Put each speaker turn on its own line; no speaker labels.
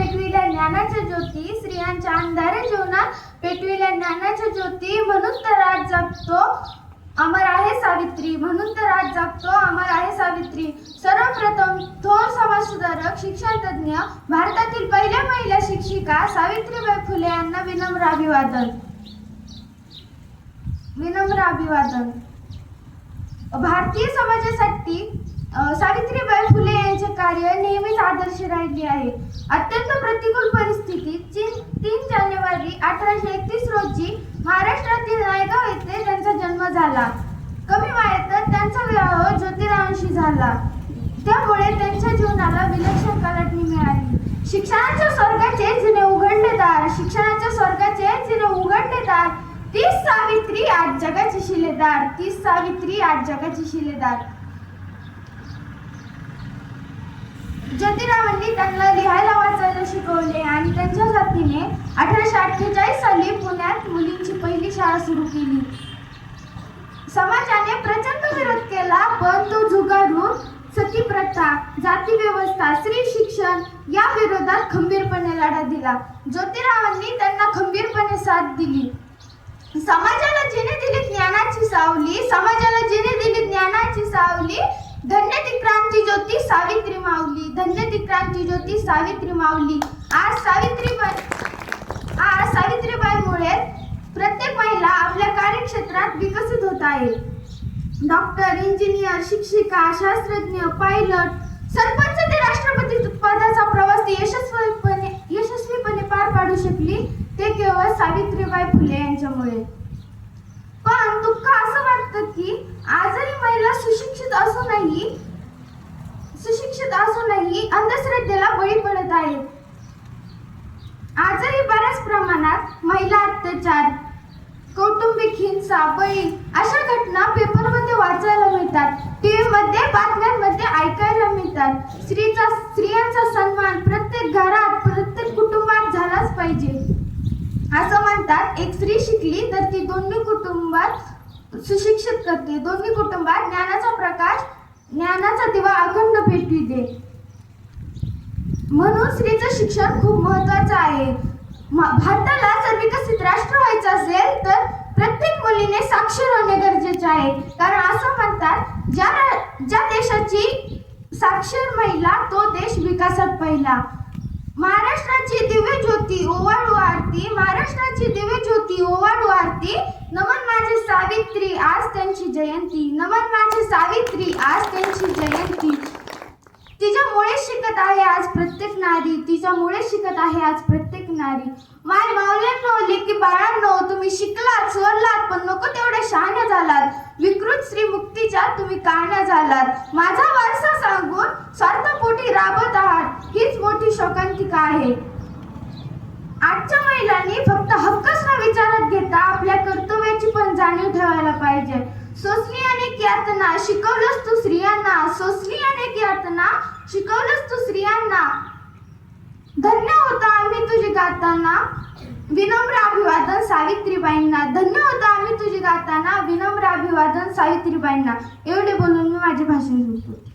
पेटविल्या ज्ञानाच्या ज्योती स्त्रियांच्या अंधाऱ्या जीवनात पेटविल्या ज्ञानाच्या ज्योती म्हणून तर आज जगतो. अमर आहे सावित्री म्हणून तर आज जगतो. अमर आहे सावित्री. सर्वप्रथम थोर समाजसुधारक शिक्षण तज्ज्ञ भारतातील पहिल्या महिला शिक्षिका सावित्रीबाई फुले यांना विनम्र अभिवादन. विनम्र अभिवादन. भारतीय समाजासाठी सावित्रीबाई फुले यांचे कार्य आदर्श राहिली आहे. अत्यंत प्रतिकूल परिस्थितीत तीन तीन जानेवारी अठराशे एकतीस रोजी महाराष्ट्रातील नायगाव येथे त्यांचा जन्म झाला. कमी वयातच त्यांचा विवाह ज्योतिरावांशी झाला. त्यामुळे त्यांच्या जीवनाला विलक्षण कलाटणी मिळाली. शिक्षणाच्या स्वर्गाचे जिने उघडलेदार शिक्षणाच्या स्वर्गाचे जिने उघडलेदार तीच सावित्री आज जगाची शिलेदार तीच सावित्री आज जगाची शिलेदार. ज्योतिरावांनी त्यांना लिहायला वाचायला शिकवले आणि त्यांच्या साथीने अठराशे अठ्ठेचाळीस साली पुण्यात मुलींची पहिली शाळा सुरू केली. समाजाने प्रचंड विरोध केला पण तो झुगारून सती प्रथा जाती व्यवस्था स्त्री शिक्षण या विरोधात खंबीरपणे लढा दिला. ज्योतिरावांनी त्यांना खंबीरपणे साथ दिली. समाजाला जिने दिली ज्ञानाची सावली समाजाला जिने दिली ज्ञानाची सावली धन्य ती क्रांती ज्योती सावित्री माऊली धन्य ती क्रांती ज्योती सावित्री माऊली. आज सावित्रीबाई आज सावित्रीबाईमुळे प्रत्येक महिला आपल्या कार्यक्षेत्रात विकसित होत आहे. डॉक्टर इंजिनियर शिक्षिका शास्त्रज्ञ पायलट सरपंच ते राष्ट्रपती पदाचा प्रवास यशस्वीपणे यशस्वीपणे पार पाडू शकली ते केवळ सावित्रीबाई फुले यांच्यामुळे. पण दुःख असं वाटतं की आजही महिला सुशिक्षित असूनही सुशिक्षित असूनही अंधश्रद्धेला बळी पडत आहेत आजही बऱ्याच प्रमाणात महिला अत्याचार कौटुंबिक हिंसा बळी अशा घटना पेपरमध्ये वाचायला मिळतात. टीव्हीमध्ये बातम्यांमध्ये ऐकायला मिळतात. स्त्रीचा स्त्रियांचा सन्मान प्रत्येक घरात प्रत्येक कुटुंबात झालाच पाहिजे. असं म्हणतात एक स्त्री शिकली तर ती दोन्ही कुटुंबात सुशिक्षित करते. दोन्ही कुटुंबात ज्ञानाचा प्रकाश ज्ञानाचा दिवा अखंड पेटविते म्हणून स्त्रीचं शिक्षण खूप महत्वाचं आहे. म- भारताला जर विकसित राष्ट्र व्हायचं असेल तर प्रत्येक मुलीने साक्षर होणे गरजेचे आहे. कारण असं म्हणतात ज्या ज्या देशाची साक्षर महिला तो देश विकासात पहिला. महाराष्ट्राची दिव्य ज्योती ओवाळू आरती महाराष्ट्राची दिव्य ज्योती ओवाळू आरती नमन माझे सावित्री आज त्यांची जयंती. नमन माझे सावित्री आज त्यांची जयंती. तिच्यामुळे शिकत आहे आज प्रत्येक नारी तिच्यामुळे शिकत आहे आज प्रत्येक नारी. माय मावल्यांनो लेकी बाळांनो तुम्ही शिकलात स्वरलात पण नको तेवढ्या शहाण्या झालात. विकृत श्री मुक्तीच्या तुम्ही काण्या झालात. माझा वारसा सांगून स्वार्थपोटी राबत आहात. हीच मोठी शोकांतिका आहे. आजच्या महिलांनी फक्त हक्कच न विचारात घेता आपल्या कर्तव्याची पण जाणीव ठेवायला पाहिजे. सोसनीय यातना शिकवलंस तू स्त्रियांना. सोसली अनेक यातना शिकवलंस तू स्त्रियांना. धन्य होता आम्ही तुझी गाताना. विनम्र अभिवादन सावित्रीबाईंना. धन्य होता आम्ही तुझी गाताना. विनम्र अभिवादन सावित्रीबाईंना. एवढे बोलून मी माझे भाषण संपवते.